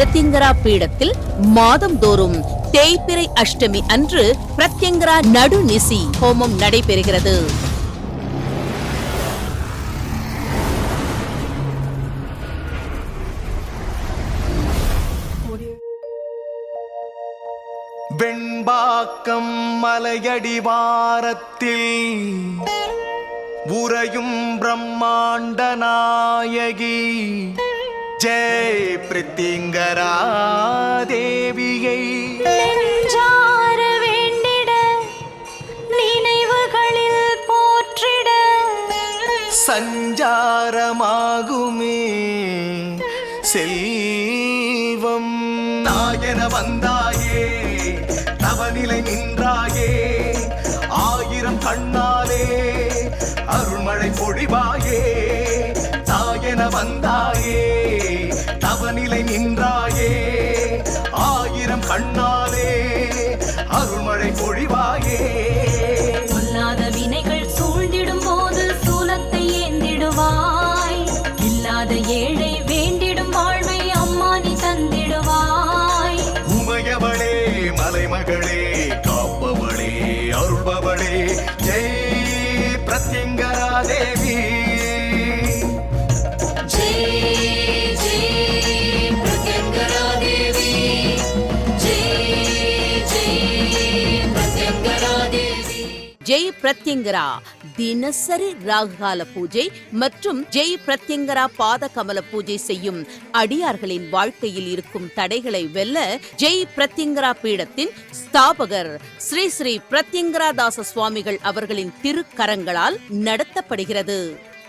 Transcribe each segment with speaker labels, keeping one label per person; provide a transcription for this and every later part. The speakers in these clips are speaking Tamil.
Speaker 1: பிரத்யங்கரா பீடத்தில் மாதந்தோறும் தேய்பிறை அஷ்டமி அன்று பிரத்யங்கரா நடுநிசி ஹோமம் நடைபெறுகிறது.
Speaker 2: வெண்பாக்கம் மலையடிவாரத்தில் உறையும் பிரம்மாண்ட நாயகி ஜெய் பிரித்திங்கரா தேவியை.
Speaker 3: நெஞ்சார வேண்டிட நினைவுகளில் போற்றிட.
Speaker 2: சஞ்சாரமாகுமே செல்வம். தாயன வந்தாயே தவநிலை நின்றாயே ஆயிரம் கண்ணாலே அருள்மழை பொழிவாயே. தாயன வந்தாயே அருள்பவளே ஜெய் பிரத்யங்கரா தேவி
Speaker 1: தினசரி ராகுகால பூஜை மற்றும் ஜெய் பிரத்யங்கரா பாத கமல பூஜை செய்யும் அடியார்களின் வாழ்க்கையில் இருக்கும் தடைகளை வெல்ல ஜெய் பிரத்யங்கரா பீடத்தின் ஸ்தாபகர் ஸ்ரீ ஸ்ரீ பிரத்யங்கரா தாச சுவாமிகள் அவர்களின் திருக்கரங்களால் நடத்தப்படுகிறது.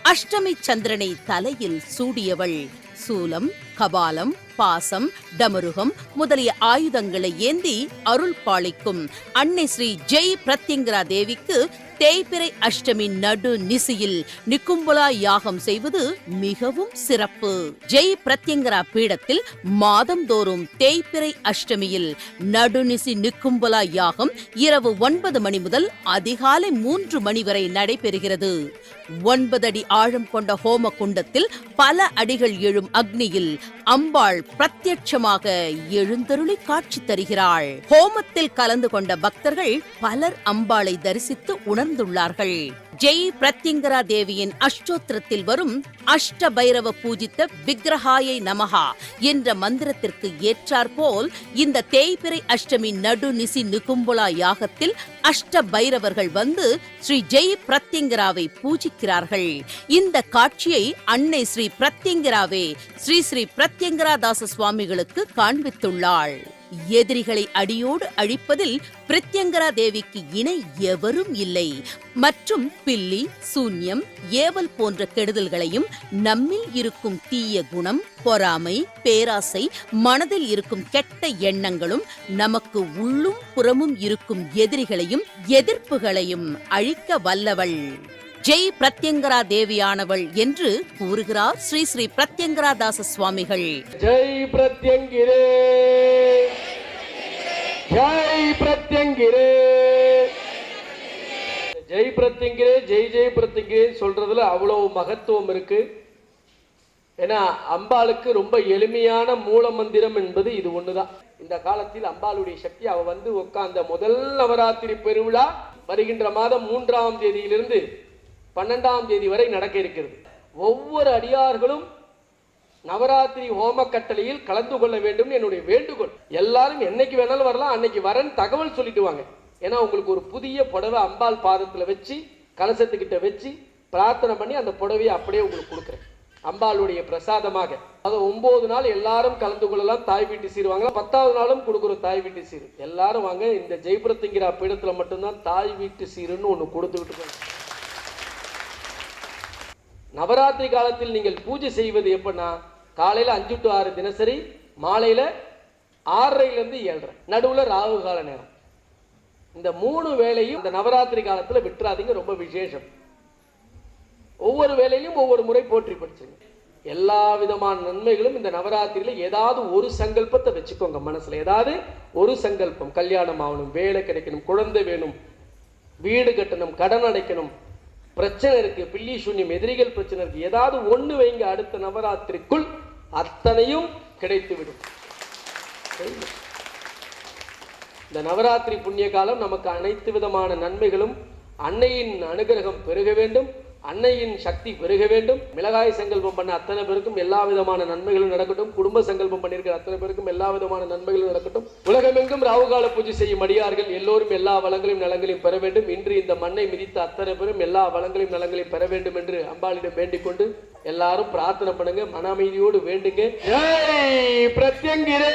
Speaker 1: அஷ்டமி சந்திரனை தலையில் சூடியவள். சூலம் கபாலம் பாசம் டமருகம் முதலிய ஆயுதங்களை ஏந்தி அருள் பாலிக்கும் அன்னை ஸ்ரீ ஜெய் பிரத்யங்கரா தேவிக்கு தேய்பிறை அஷ்டமி நடு நிசியில் நிக்கும்புலா யாகம் செய்வது மிகவும் சிறப்பு. ஜெய் பிரத்யங்கரா பீடத்தில் மாதந்தோறும் தேய்பிறை அஷ்டமியில் நடுநிசி நிக்கும்புலா யாகம் இரவு ஒன்பது மணி முதல் அதிகாலை மூன்று மணி வரை நடைபெறுகிறது. ஒன்பது அடி ஆழம் கொண்ட ஹோம குண்டத்தில் பல அடிகள் எழும் அக்னியில் அம்பாள் பிரத்யட்சமாக எழுந்தருளி காட்சி தருகிறாள். ஹோமத்தில் கலந்து கொண்ட பக்தர்கள் பலர் அம்பாளை தரிசித்து உணர்ந்துள்ளார்கள். ஜெய் பிரத்யங்கரா தேவியின் அஷ்டோத்திரத்தில் வரும் அஷ்ட பைரவ பூஜித்த விக்ரஹாயை நமஹா என்ற மந்திரத்திற்கு ஏற்றாற்போல் இந்த தேய்பிறை அஷ்டமி நடு நிசி நிகும்புலா யாகத்தில் அஷ்ட பைரவர்கள் வந்து ஸ்ரீ ஜெய் பிரத்யங்கராவை பூஜிக்கிறார்கள். இந்த காட்சியை அன்னை ஸ்ரீ பிரத்யங்கராவே ஸ்ரீ ஸ்ரீ பிரத்யங்கரா தாச சுவாமிகளுக்கு காண்பித்துள்ளாள். எதிரிகளை அடியோடு அழிப்பதில் பிரத்யங்கரா தேவிக்கு இணை எவரும் இல்லை. மற்றும் பில்லி சூன்யம் ஏவல் போன்ற கெடுதல்களையும் நம்மில் இருக்கும் தீய குணம் பொறாமை பேராசை மனதில் இருக்கும் கெட்ட எண்ணங்களும் நமக்கு உள்ளும் புறமும் இருக்கும் எதிரிகளையும் எதிர்ப்புகளையும் அழிக்க வல்லவள். ஜெய் பிரத்யங்கரா தேவியானவள் என்று கூறுகிறார் ஸ்ரீ ஸ்ரீ பிரத்யங்கரா தாச சுவாமிகள்.
Speaker 4: ஜெய் பிரத்யங்கிரே. ஜெய் பிரத்யங்கிரே. ஜெய் பிரத்யங்கிரே ஜெய் ஜெய் பிரத்யங்கிரே சொல்றதுல அவ்வளவு மகத்துவம் இருக்கு. ஏன்னா அம்பாளுக்கு ரொம்ப எளிமையான மூல மந்திரம் என்பது இது ஒண்ணுதான். இந்த காலத்தில் அம்பாளுடைய சக்தி அவ வந்து உட்கார்ந்த முதல் நவராத்திரி பெருவிழா வருகின்ற மாதம் மூன்றாம் தேதியிலிருந்து பன்னெண்டாம் தேதி வரை நடக்க இருக்கிறது. ஒவ்வொரு அடியார்களும் நவராத்திரி ஹோம கட்டளையில் கலந்து கொள்ள வேண்டும் என்னுடைய வேண்டுகோள். எல்லாரும் என்னைக்கு வேணாலும் வரலாம் அன்னைக்கு வரேன்னு தகவல் சொல்லிட்டு வாங்க. ஏன்னா உங்களுக்கு ஒரு புதிய புடவை அம்பாள் பாதத்தில் வச்சு கலசத்துக்கிட்ட வச்சு பிரார்த்தனை பண்ணி அந்த புடவையை அப்படியே உங்களுக்கு கொடுக்குறேன். அம்பாளுடைய பிரசாதமாக. அது ஒன்பது நாள் எல்லாரும் கலந்து கொள்ளலாம் தாய் வீட்டு சீர் வாங்கலாம். பத்தாவது நாளும் கொடுக்குறோம் தாய் வீட்டு சீர். எல்லாரும் வாங்க இந்த ஜெய்புரத்துங்கிற பீடத்தில் மட்டும்தான் தாய் வீட்டு சீருன்னு ஒன்று கொடுத்துக்கிட்டு இருக்கோம் நவராத்திரி காலத்தில் நீங்கள் பூஜை செய்வது எப்படின்னா காலையில அஞ்சு டு ஆறு தினசரி மாலையில ஆறரைல இருந்து ஏழரை. நடுவுல ராகு கால நேரம். இந்த மூணு வேலையும் இந்த நவராத்திரி காலத்துல விட்டுறாதீங்க ரொம்ப விசேஷம். ஒவ்வொரு வேலையிலும் ஒவ்வொரு முறை போற்றி படிச்சுங்க. எல்லா விதமான நன்மைகளும் இந்த நவராத்திரியில் ஏதாவது ஒரு சங்கல்பத்தை வச்சுக்கோங்க மனசுல. ஏதாவது ஒரு சங்கல்பம். கல்யாணம் ஆகணும் வேலை கிடைக்கணும் குழந்தை வேணும் வீடு கட்டணும் கடன் அடைக்கணும் பிரச்சனை இருக்கு பில்லி சூன்யம் எதிரிகள் பிரச்சனை இருக்கு. ஏதாவது ஒண்ணு வைங்க அடுத்த நவராத்திரிக்குள் அத்தனையும் கிடைத்து விடும் இந்த நவராத்திரி புண்ணிய காலம் நமக்கு அனைத்து விதமான நன்மைகளும் அன்னையின் அனுகிரகம் பெருக வேண்டும். அன்னையின் சக்தி பெருக வேண்டும். மிளகாய் சங்கல்பம் பண்ண அத்தனை பேருக்கும் எல்லா விதமான நன்மைகளும் நடக்கட்டும். குடும்ப சங்கல்பம் பண்ணியிருக்கிற அத்தனை பேருக்கும் எல்லா விதமான நன்மைகளும் நடக்கட்டும். உலகமெங்கும் ராவுகால பூஜை செய்யும் அடியார்கள் எல்லோரும் எல்லா வளங்களையும் நலங்களையும் பெற வேண்டும். இன்று இந்த மண்ணை மிதித்த அத்தனை பேரும் எல்லா வளங்களையும் நலங்களையும் பெற வேண்டும் என்று அம்பாளிடம் வேண்டிக் கொண்டு எல்லாரும் பிரார்த்தனை பண்ணுங்க. மன அமைதியோடு வேண்டுங்க. ஜெய் பிரத்யங்கிரே!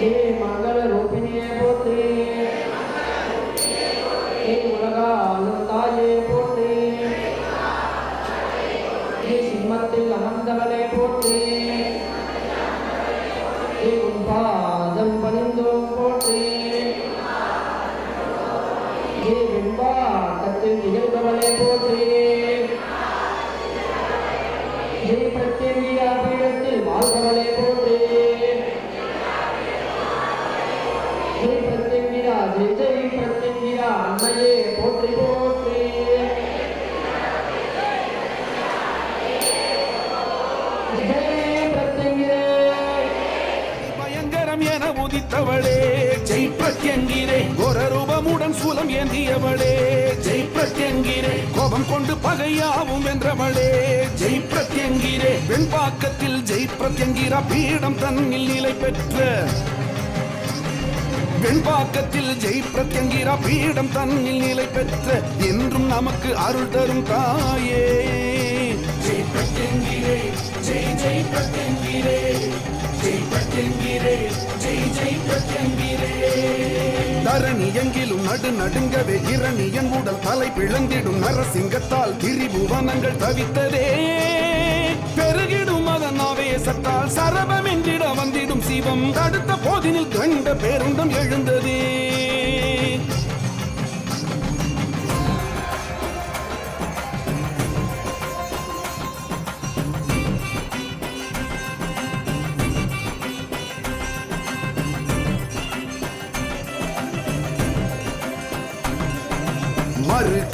Speaker 4: ஜெய்
Speaker 5: பயங்கரம் என உதித்தவளே. ஜெய் பிரத்யங்கிரே ஒரு ரூபமுடன் சூலம் ஏந்தியவளே. ஜெய் பிரத்யங்கிரே கோபம் கொண்டு பகையாவும் வென்றவளே. ஜெய் பிரத்யங்கிரே வெண்பாக்கத்தில் ஜெய் பிரத்யங்கிரா பீடம் தன்னில் நிலை பெற்ற. வெண்பாக்கத்தில் ஜெய் பிரத்யங்கிரா பீடம் தன்னில் நிலை பெற்ற. என்றும் நமக்கு அருள் தரும் தாயே. ஜெய் பிரத்யங்கிரே ஜெய் ஜெய் பிரத்யங்கிரே ஜெய் பிரத்யங்கிரே ஜெய் ஜெய் பிரத்யங்கிரே தரணி எங்கிலும் நடு நடுங்கவே இரணியன் உடல் தலை பிளந்திடும் நரசிங்கத்தால் திரிபுவனங்கள் தவித்ததே. பெருகிடும் அதன் ஆவேசத்தால் சரபம் என்றிட வந்திடும் சிவம். தடுத்த போதினில் கண்ட பேருந்தம் எழுந்ததே.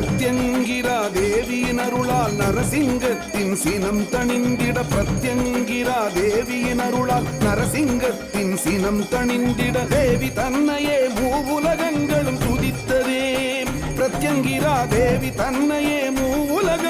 Speaker 5: பிரத்யங்கிரா தேவியின் அருளால் நரசிங்கத்தின் சினம் தணிந்திட பிரத்யங்கிரா தேவியின் அருளால் நரசிங்கத்தின் சினம் தணிந்திட தேவி தன்னையே மூவுலகங்களும் துதித்ததே. பிரத்யங்கிரா தேவி தன்னையே மூவுலகங்களும்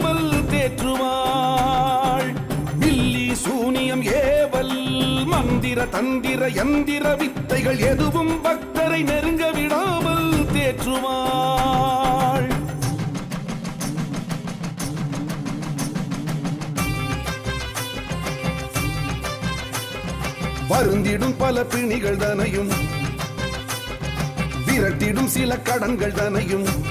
Speaker 5: மந்திர தந்திர யந்திர வித்தைகள் எதுவும் பக்தரை நெருங்க விடாமல் தேற்றுவாள். வருந்திடும் பல பிணிகள் தனையும் விரட்டிடும் சில கடன்கள் தனையும்.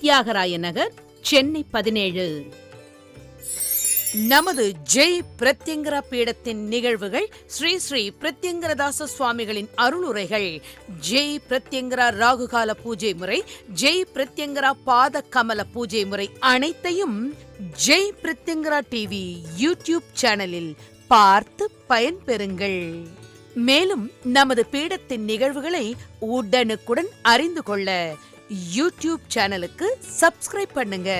Speaker 1: தியாகராய நகர் சென்னை பதினேழு. நமது ஜெய் பிரத்யங்கரா பீடத்தின் நிகழ்வுகள் ஸ்ரீ ஸ்ரீ பிரத்யங்கரதாச சுவாமிகளின் அருளுரைகள். ஜெய் பிரத்யங்கரா ராகுகால பூஜை முறை ஜெய் பிரத்யங்கரா பாத கமல பூஜை முறை அனைத்தையும் ஜெய் பிரத்யங்கரா டிவி யூடியூப் சேனலில் பார்த்து பயன்பெறுங்கள். மேலும் நமது பீடத்தின் நிகழ்வுகளை உடனுக்குடன் அறிந்து கொள்ள யூடியூப் சேனலுக்கு சப்ஸ்கிரைப் பண்ணுங்க.